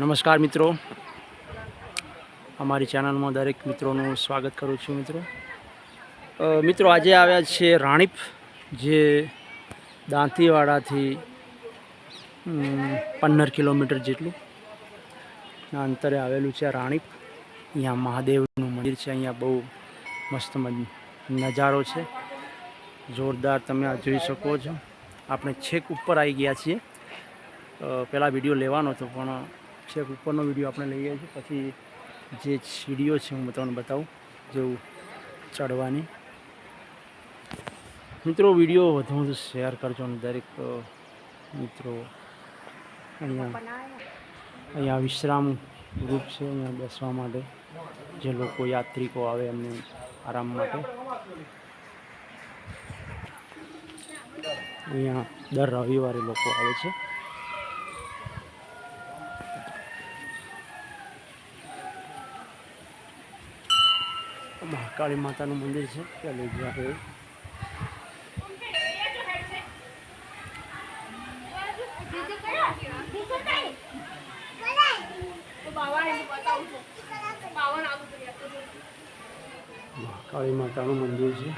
નમસ્કાર મિત્રો. અમારી ચેનલમાં દરેક મિત્રોનું સ્વાગત કરું છું મિત્રો. મિત્રો આજે આવ્યા છે રાણીપ, જે દાંતીવાડાથી પંદર કિલોમીટર જેટલું અંતરે આવેલું છે રાણીપ. અહીંયા મહાદેવનું મંદિર છે, અહીંયા બહુ મસ્ત નજારો છે. જોરદાર તમે આ જોઈ શકો છો. આપણે છેક ઉપર આવી ગયા છીએ. પહેલાં વીડિયો લેવાનો હતો, પણ છેક ઉપરનો વીડિયો આપણે લઈએ છીએ. પછી જે સીડીઓ છે હું તમને બતાવું જેવું ચડવાની. મિત્રો, વીડિયો વધુ વધુ શેર કરજો અને દરેક મિત્રો અહીંયા અહીંયા વિશ્રામ ગ્રુપ છે, અહીંયા બેસવા માટે. જે લોકો યાત્રિકો આવે એમને આરામ માટે. અહીંયા દર રવિવારે લોકો આવે છે. મહાકાળી માતાનું મંદિર છે. ત્યાં લઈ ગયા છે મહાકાળી માતાનું મંદિર છે.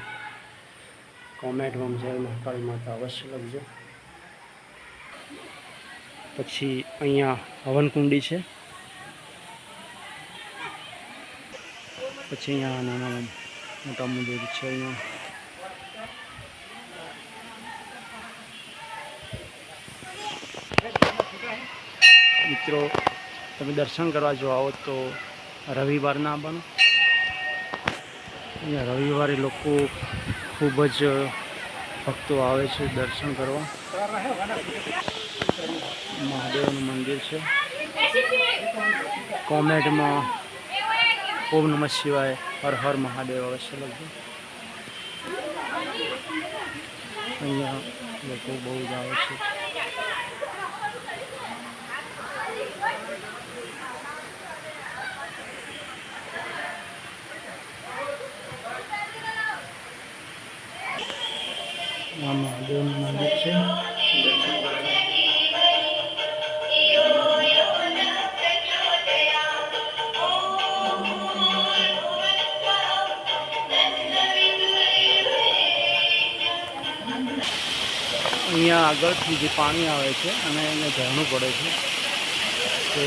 કોમેટમાં છે. મહાકાળી માતા અવશ્ય લખજો. પછી અહીંયા હવનકુંડી છે. પછી અહીંયા નાના મોટા મંદિર છે અહીંયા. મિત્રો, તમે દર્શન કરવા જો આવો તો રવિવાર ના બનો. અહીંયા રવિવારે લોકો ખૂબ જ ભક્તો આવે છે દર્શન કરવા. મહાદેવનું મંદિર છે. કોમેટમાં ઓમ નમઃ શિવાય, હર હર મહાદેવ અવશ્ય લખજો અહીંયા લોકો બહુ જ આવે છે. મહાદેવનું મંદિર છે. અહીંયા આગળથી જે પાણી આવે છે અને એને ઝરણું પડે છે. તે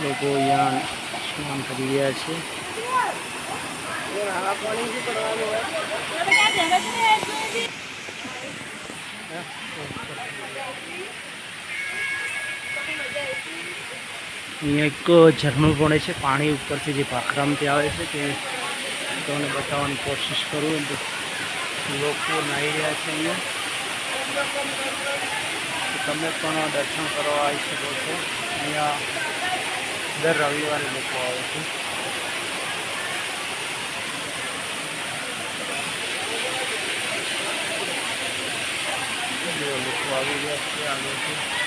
લોકો અહીંયા સ્નાન કરી રહ્યા છે. આવા અહીંયા એક ઝરણું પડે છે, પાણી ઉપરથી જે ભાખરામથી આવે છે તે તમને બતાવવાની કોશિશ કરું લોકો નાહી રહ્યા છે અહીંયા. તમે પણ દર્શન કરવા આવી શકો છો. અહીંયા દર રવિવારે લોકો આવે છે. લોકો આવી રહ્યા છે આગળથી.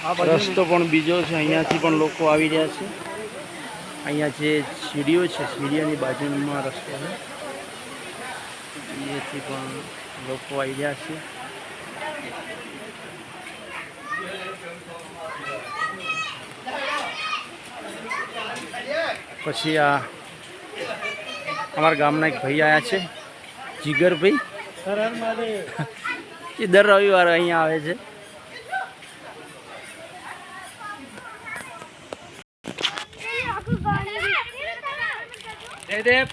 રસ્તો પણ બીજો છે અહીંયાથી પણ લોકો આવી રહ્યા છે. અહીંયા જે સીડીઓ છે સીડીઓની બાજુમાં રસ્તો છે. અહીંયાથી પણ લોકો આવી રહ્યા છે. પછી આ અમારા ગામના એક ભાઈ આવ્યા છે જીગરભાઈ. એ દર રવિવારે અહીંયા આવે છે. જયદેવ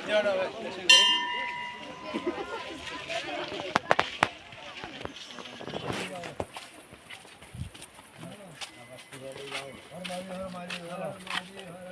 વિડીયો બધું ઉતાર્યું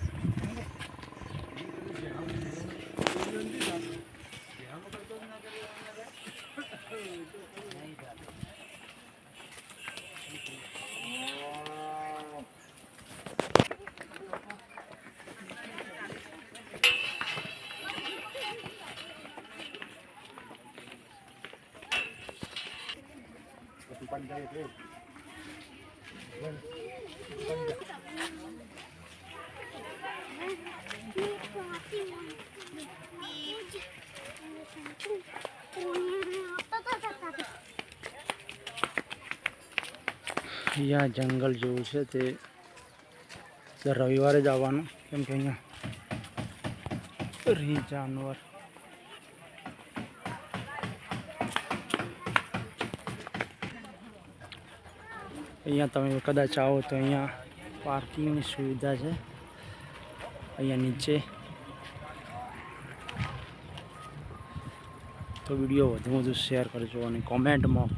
અહીંયા જંગલ જેવું છે તે રવિવારે જ આવવાનું. કેમ કે અહીંયા રી જાનવર અહીંયા તમે કદાચ આવો તો અહીંયા પાર્કિંગની સુવિધા છે. અહીંયા નીચે. તો વીડિયો વધુ વધુ શેર કરજો અને કોમેન્ટમાં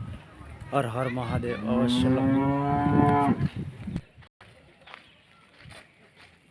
હર હર મહાદેવ અવશ્ય